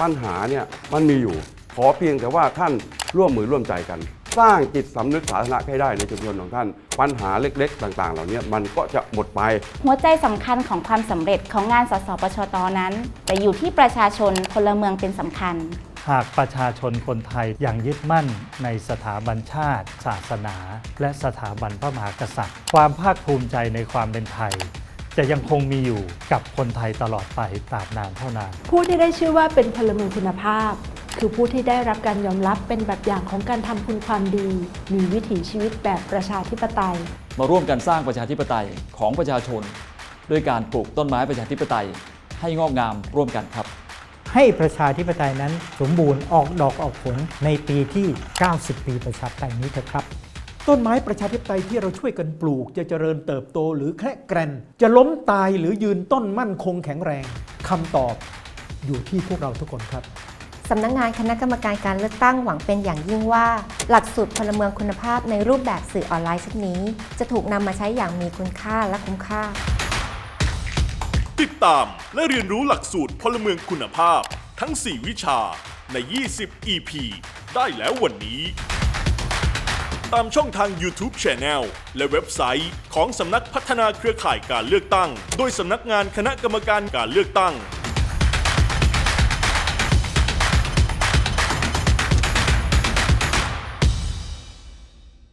ปัญหาเนี่ยมันมีอยู่ ขอเพียงแต่ว่าท่านร่วมมือร่วมใจกัน สร้างจิตสำนึกสาธารณะให้ได้ในชุมชนของท่าน ปัญหาเล็กๆ ต่างๆ เหล่านี้มันก็จะหมดไป หัวใจสำคัญของความสำเร็จของงานสสปชตนั้น แต่อยู่ที่ประชาชนพลเมืองเป็นสำคัญ หากประชาชนคนไทยยังยึดมั่นในสถาบันชาติ ศาสนา และสถาบันพระมหากษัตริย์ ความภาคภูมิใจในความเป็นไทย จะยังคงมีอยู่กับคนไทยตลอดไปตราบนานเท่านาน ผู้ที่ได้ชื่อว่าเป็นพลเมืองคุณภาพ คือผู้ที่ได้รับการยอมรับเป็นแบบอย่างของการทำคุณความดี มีวิถีชีวิตแบบประชาธิปไตย มาร่วมกันสร้างประชาธิปไตยของประชาชน ด้วยการปลูกต้นไม้ประชาธิปไตย ให้งอกงามร่วมกันครับ ให้ประชาธิปไตยนั้นสมบูรณ์ออกดอกออกผลในปีที่ 90 ปีประชาธิปไตยนี้เถอะครับ ต้นไม้ประชาธิปไตยที่เราช่วยกันปลูก จะเจริญเติบโตหรือแคระแกรนจะล้มตายหรือยืนต้นมั่นคงแข็งแรงคำตอบอยู่ที่พวกเราทุกคนครับสำนักงานคณะกรรมการการเลือกตั้งหวังเป็นอย่างยิ่งว่า หลักสูตรพลเมืองคุณภาพในรูปแบบสื่อออนไลน์ชุดนี้ จะถูกนำมาใช้อย่างมีคุณค่าและคุ้มค่า ติดตามและเรียนรู้หลักสูตรพลเมืองคุณภาพ ทั้ง 4 วิชาใน 20 EP ได้แล้ววันนี้ ตามช่องทาง YouTube Channel และเว็บไซต์ของสำนักพัฒนาเครือข่ายการเลือกตั้ง โดยสำนักงานคณะกรรมการการเลือกตั้ง